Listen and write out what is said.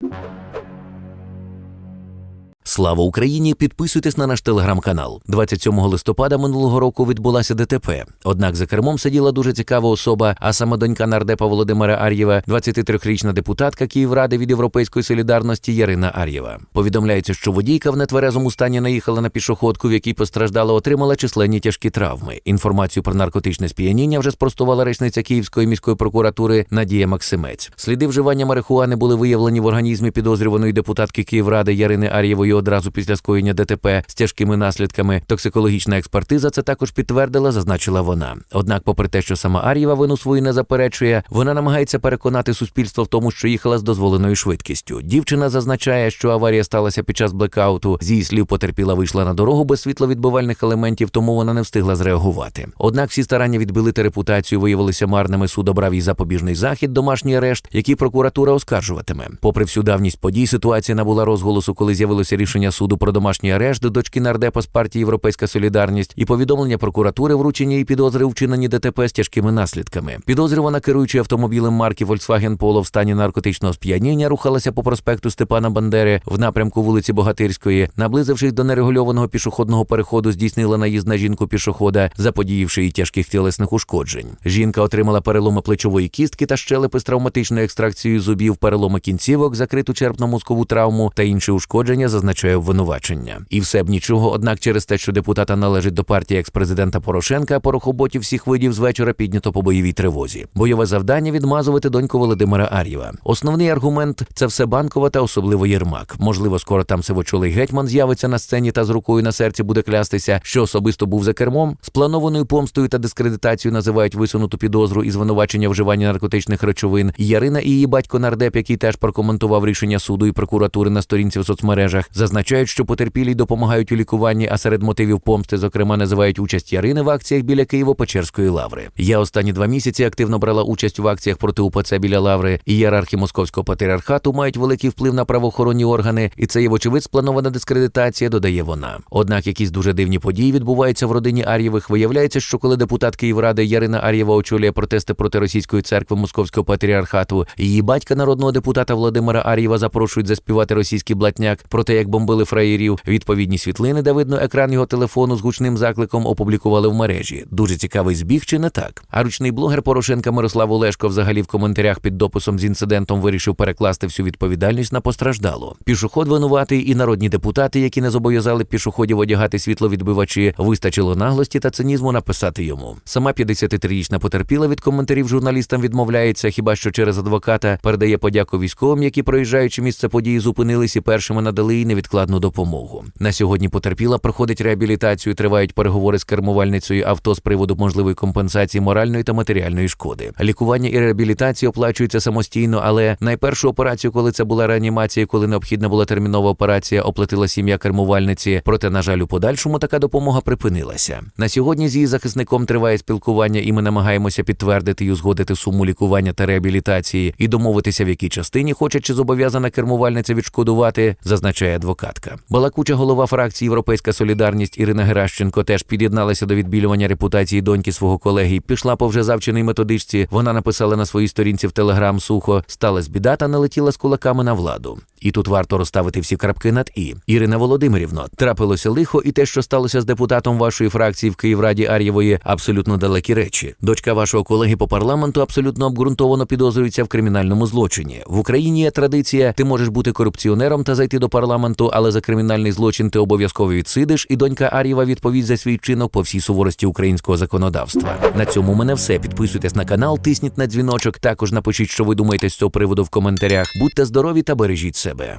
you Слава Україні! Підписуйтесь на наш телеграм-канал. 27 листопада минулого року відбулася ДТП. Однак за кермом сиділа дуже цікава особа, а саме донька нардепа Володимира Ар'єва, 23-річна депутатка Київради від Європейської солідарності Ярина Ар'єва. Повідомляється, що водійка в нетверезому стані наїхала на пішоходку, в якій постраждала, отримала численні тяжкі травми. Інформацію про наркотичне сп'яніння вже спростувала речниця Київської міської прокуратури Надія Максимець. Сліди вживання марихуани були виявлені в організмі підозрюваної депутатки Київради Ярини Ар'євої одразу після скоєння ДТП з тяжкими наслідками. Токсикологічна експертиза це також підтвердила, зазначила вона. Однак, попри те, що сама Ар'єва вину свою не заперечує, вона намагається переконати суспільство в тому, що їхала з дозволеною швидкістю. Дівчина зазначає, що аварія сталася під час блекауту. З її слів потерпіла вийшла на дорогу без світловідбивальних елементів, тому вона не встигла зреагувати. Однак всі старання відбилити репутацію виявилися марними. Суд обрав їй запобіжний захід, домашній арешт, який прокуратура оскаржуватиме. Попри всю давність подій, ситуація набула розголосу, коли з'явилося рішення суду про домашній арешт дочки нардепа з партії Європейська Солідарність і повідомлення прокуратури вручення її підозри у вчиненні ДТП з тяжкими наслідками. Підозрювана, керуючи автомобілем марки Volkswagen Polo в стані наркотичного сп'яніння, рухалася по проспекту Степана Бандери в напрямку вулиці Богатирської. Наблизившись до нерегульованого пішохідного переходу, здійснила наїзд на жінку пішохода, заподіявши їй тяжких тілесних ушкоджень. Жінка отримала переломи плечової кістки та щелепи з травматичною екстракцією зубів, переломи кінцівок, закриту черпно-мозкову травму та інші ушкодження, зазначає обвинувачення. І все б нічого, однак через те, що депутата належить до партії екс-президента Порошенка, порохоботів всіх видів з вечора піднято по бойовій тривозі. Бойове завдання відмазувати доньку Володимира Ар'єва. Основний аргумент це все банкова та особливо Єрмак. Можливо, скоро там сивочолий гетьман з'явиться на сцені та з рукою на серці буде клястися, що особисто був за кермом. Спланованою помстою та дискредитацією називають висунуту підозру і звинувачення вживання наркотичних речовин. Ярина і її батько нардеп, який теж прокоментував рішення суду і прокуратури на сторінці в соцмережах, зазначають, що потерпілі допомагають у лікуванні, а серед мотивів помсти, зокрема, називають участь Ярини в акціях біля Києво-Печерської лаври. Я останні два місяці активно брала участь в акціях проти УПЦ біля лаври, ієрархи московського патріархату мають великий вплив на правоохоронні органи, і це є вочевидь спланована дискредитація, додає вона. Однак якісь дуже дивні події відбуваються в родині Ар'євих. Виявляється, що коли депутат Київради Ярина Ар'єва очолює протести проти російської церкви московського патріархату, її батька народного депутата Володимира Ар'єва запрошують заспівати російський блатняк про те, як бомбили фраєрів. Відповідні світлини, де видно екран його телефону з гучним закликом, опублікували в мережі. Дуже цікавий збіг, чи не так? А ручний блогер Порошенка Мирослав Олешко взагалі в коментарях під дописом з інцидентом вирішив перекласти всю відповідальність на постраждало. Пішоход винуватий і народні депутати, які не зобов'язали пішоходів одягати світловідбивачі, вистачило наглості та цинізму написати йому. Сама 53-річна потерпіла від коментарів журналістам відмовляється, хіба що через адвоката передає подяку військовим, які проїжджаючи місце події, зупинились і першими надали їй невідкладну допомогу. На сьогодні потерпіла проходить реабілітацію. Тривають переговори з кермувальницею авто з приводу можливої компенсації моральної та матеріальної шкоди. Лікування і реабілітація оплачуються самостійно, але найпершу операцію, коли це була реанімація, коли необхідна була термінова операція, оплатила сім'я кермувальниці. Проте, на жаль, у подальшому така допомога припинилася. На сьогодні з її захисником триває спілкування, і ми намагаємося підтвердити і узгодити суму лікування та реабілітації і домовитися, в якій частині хоче чи зобов'язана кермувальниця відшкодувати, зазначає адвокатка. Балакуча голова фракції Європейська Солідарність Ірина Геращенко теж під'єдналася до відбілювання репутації доньки свого колеги. Пішла по вже завченій методичці. Вона написала на своїй сторінці в Телеграм сухо сталась біда та налетіла з кулаками на владу. І тут варто розставити всі крапки над і. Ірина Володимирівно, трапилося лихо, і те, що сталося з депутатом вашої фракції в Київраді Ар'євої, абсолютно далекі речі. Дочка вашого колеги по парламенту абсолютно обґрунтовано підозрюється в кримінальному злочині. В Україні є традиція: ти можеш бути корупціонером та зайти до парламенту, але за кримінальний злочин ти обов'язково відсидиш, і донька Ар'єва відповість за свій чинок по всій суворості українського законодавства. На цьому у мене все. Підписуйтесь на канал, тисніть на дзвіночок. Також напишіть, що ви думаєте з цього приводу в коментарях. Будьте здорові та бережіть себе тебе.